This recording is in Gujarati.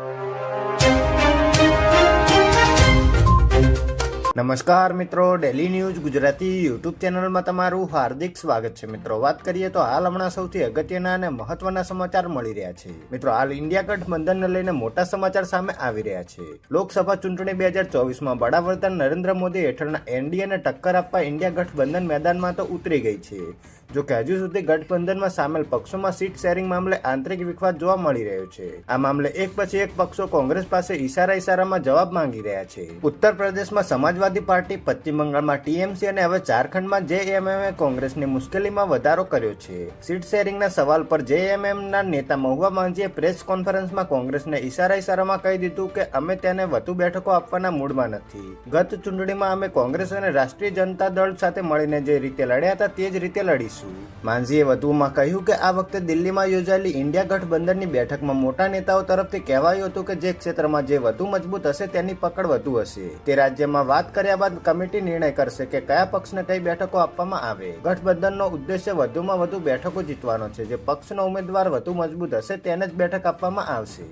you. નમસ્કાર મિત્રો ડેલી ન્યૂઝ ગુજરાતી યુટ્યુબ ચેનલમાં તમારું હાર્દિક સ્વાગત છે. મિત્રો, વાત કરીએ તો હાલ હમણાં સૌથી અગત્યના અને મહત્વના સમાચાર મળી રહ્યા છે. મિત્રો, હાલ ઇન્ડિયા ગઠબંધનને લઈને મોટા સમાચાર સામે આવી રહ્યા છે. લોકસભા ચૂંટણી બે હજાર ચોવીસમાં વડાપ્રધાન નરેન્દ્ર મોદી હેઠળના એનડીએને ટક્કર આપવા ઇન્ડિયા ગઠબંધન મેદાનમાં તો ઉતરી ગઈ છે. જો કે હજુ સુધી ગઠબંધનમાં સામેલ પક્ષોમાં સીટ શેરિંગ મામલે આંતરિક વિખવાદ જોવા મળી રહ્યો છે. આ મામલે એક પછી એક પક્ષો કોંગ્રેસ પાસે ઇશારા ઇશારામાં જવાબ માંગી રહ્યા છે. ઉત્તર પ્રદેશમાં સમાજવાદી પાર્ટી પશ્ચિમ બંગાળમાં ટીએમસી અને હવે ઝારખંડમાં જેએમએમએ કોંગ્રેસની મુશ્કેલીમાં વધારો કર્યો છે. સીટ શેરિંગના સવાલ પર જેએમએમના નેતા મહુવા માંઝીએ પ્રેસ કોન્ફરન્સમાં કોંગ્રેસને ઇશારા ઇશારામાં કહી દીધું કે અમે તેને વધુ બેઠકો આપવાના મૂડમાં નથી. ગત ચૂંટણીમાં અમે કોંગ્રેસ અને રાષ્ટ્રીય જનતા દળ સાથે મળીને જે રીતે લડ્યા હતા તે જ રીતે લડીશું. માંઝીએ વધુમાં કહ્યું કે આ વખતે દિલ્હીમાં યોજાયેલી ઇન્ડિયા ગઠબંધનની બેઠકમાં મોટા નેતાઓ તરફથી કહેવાયું હતું કે જે ક્ષેત્રમાં જે વધુ મજબૂત હશે તેની પકડ વધુ હશે. તે રાજ્યમાં વાત કર્યા બાદ કમિટી નિર્ણય કરશે કે કયા પક્ષને કઈ બેઠકો આપવામાં આવે. ગઠબંધનનો ઉદ્દેશ્ય વધુમાં વધુ બેઠકો જીતવાનો છે. જે પક્ષનો ઉમેદવાર વધુ મજબૂત હશે, તેને જ બેઠક આપવામાં આવશે.